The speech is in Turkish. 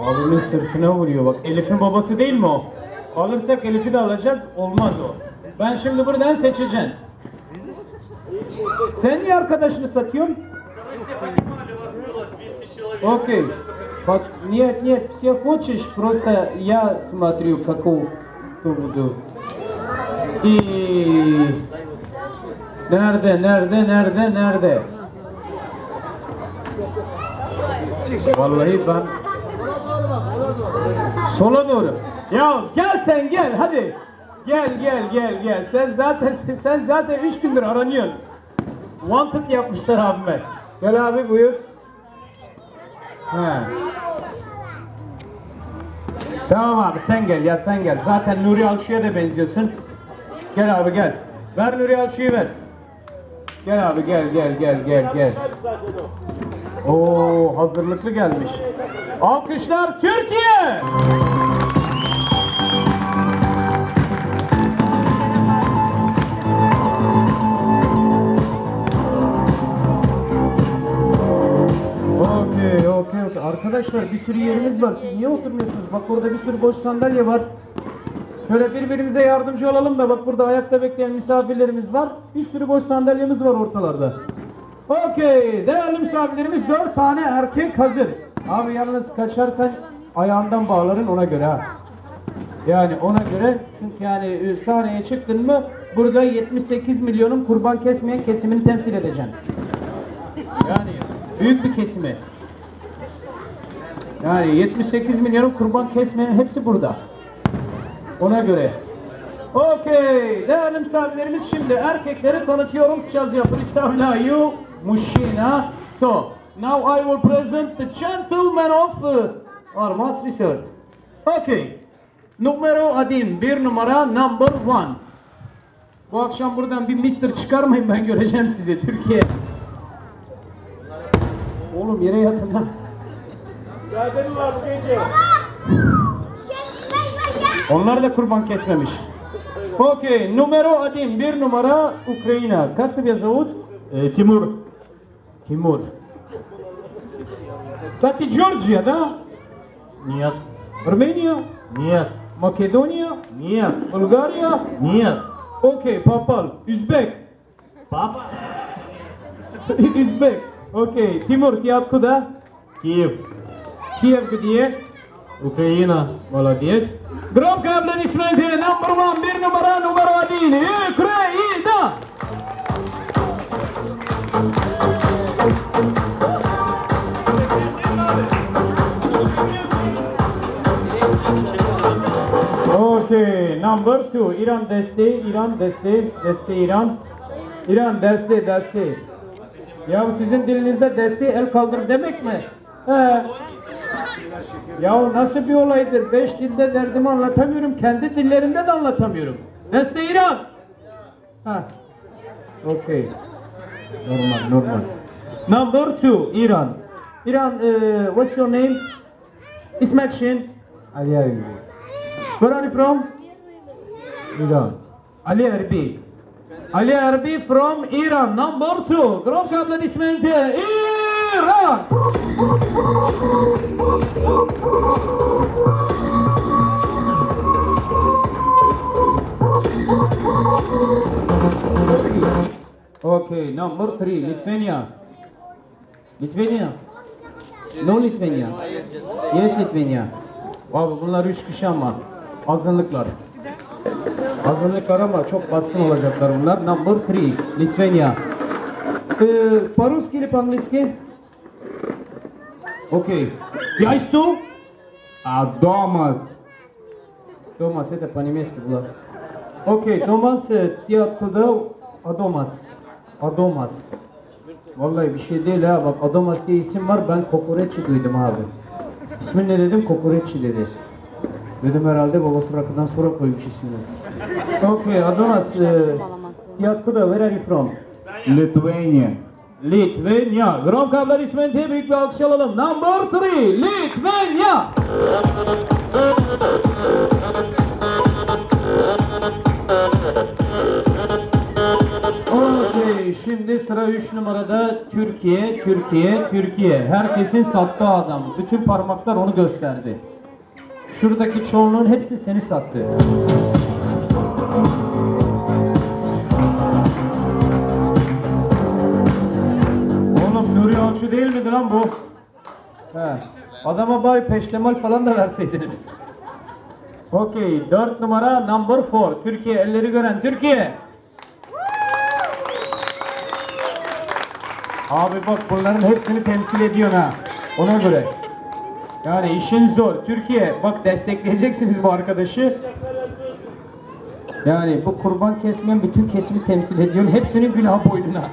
Abimin sırtına vuruyor bak. Elif'in babası değil mi o? Alırsak Elif'i de alacağız. Olmaz o. Ben şimdi buradan seçeceğim. Sen niye arkadaşını satıyorsun? Окей. Под... Нет, нет, все хочешь, просто я смотрю, какую буду. И... Nerede, nerede, nerede, nerede? Vallahi ben... Sola doğru. Ya gel sen gel hadi. Gel gel gel gel. Sen zaten sen zaten üç gündür aranıyorsun. Wanted yapmışlar abime. Gel abi buyur. He. Tamam abi sen gel ya sen gel. Zaten Nuri Alçı'ya da benziyorsun. Gel abi gel. Ver Nuri Alçı'yı ver. Gel abi gel gel gel gel gel. Oo hazırlıklı gelmiş. Alkışlar Türkiye. Okey, okey, okey. Arkadaşlar bir sürü yerimiz var. Siz niye oturmuyorsunuz? Bak orada bir sürü boş sandalye var. Şöyle birbirimize yardımcı olalım da bak burada ayakta bekleyen misafirlerimiz var. Bir sürü boş sandalyemiz var ortalarda. Okey. Değerli misafirlerimiz dört tane erkek hazır. Abi yalnız kaçarsan ayağından bağların ona göre ha. Yani ona göre çünkü yani e, sahneye çıktın mı burada 78 milyonun kurban kesmeyen kesimini temsil edeceksin. Yani büyük bir kesimi. Yani 78 milyonun kurban kesmeyen hepsi burada. Ona göre. Okey. Değerli misafirlerimiz şimdi erkekleri tanıtıyorum. Söz yapın. Estağfirullah. мужчина. So, now I will present the gentleman of uh, Armas Research. Okay. Numero один. Bir numara number one. Bu akşam buradan bir mister çıkarmayın ben göreceğim sizi Türkiye. Oğlum yere yatın lan. Mücadele var bu gece. Onlar da kurban kesmemiş. Okey, numero один, bir numara Ukrayna. Как тебя зовут? Э, Тимур. Тимур. Кстати, Джорджия, да? Нет. Армения? Нет. Македония? Нет. Bulgarия? Нет. Окей, попал. Узбек. Папа? Узбек. Окей, Тимур, ты откуда? Киев. Киев где? Украина. Молодец. Громко аплодисменты. Number one, bir numara, numara один. Ukrayna. Okay, number two. İran desteği, İran desteği, desteği İran. İran desteği, desteği. Ya sizin dilinizde desteği el kaldır demek mi? He. Ya nasıl bir olaydır? Beş dilde derdimi anlatamıyorum. Kendi dillerinde de anlatamıyorum. Deste İran. Ha. Okay. Normal, normal. Number two, İran. İran, uh, what's your name? İsmet Şin. Ali Erbil. Where are you from? İran. Ali Erbil. Ali Erbil from İran. Number two. Grom aplodismente. İran. Okay, number three, Lithuania. Lithuania. No Lithuania. Yes Lithuania. Abi bunlar üç kişi ama azınlıklar. Azınlıklar ama çok baskın olacaklar bunlar. Number three, Lithuania. Э, По-русски или по-английски? Окей. Я что? А Домас. Томас, это по-немецки было. Окей, Томас, э, ты откуда? Adomas. Adomas. Vallahi bir şey değil ha. Bak Adomas diye isim var. Ben kokoreççi duydum abi. İsmin ne dedim? Kokoreççi dedi. Dedim herhalde babası rakıdan sonra koymuş ismini. Okey, Adomas. E, ты откуда? Where are you from? Литвения. Litvanya. Grom aplodismente büyük bir alkış alalım. Number three, Litvanya. Okey, şimdi sıra 3 numarada Türkiye, Türkiye, Türkiye. Herkesin sattığı adam. Bütün parmaklar onu gösterdi. Şuradaki çoğunluğun hepsi seni sattı. Oğlum Nuri Alçı değil miydi lan bu? He. Adama bari peştemal falan da verseydiniz. Okey, 4 numara number 4. Türkiye, elleri gören Türkiye. Abi bak bunların hepsini temsil ediyorsun ha. Ona göre. Yani işin zor. Türkiye bak destekleyeceksiniz bu arkadaşı. Yani bu kurban kesmeyen bütün kesimi temsil ediyorsun. Hepsinin günah boynuna.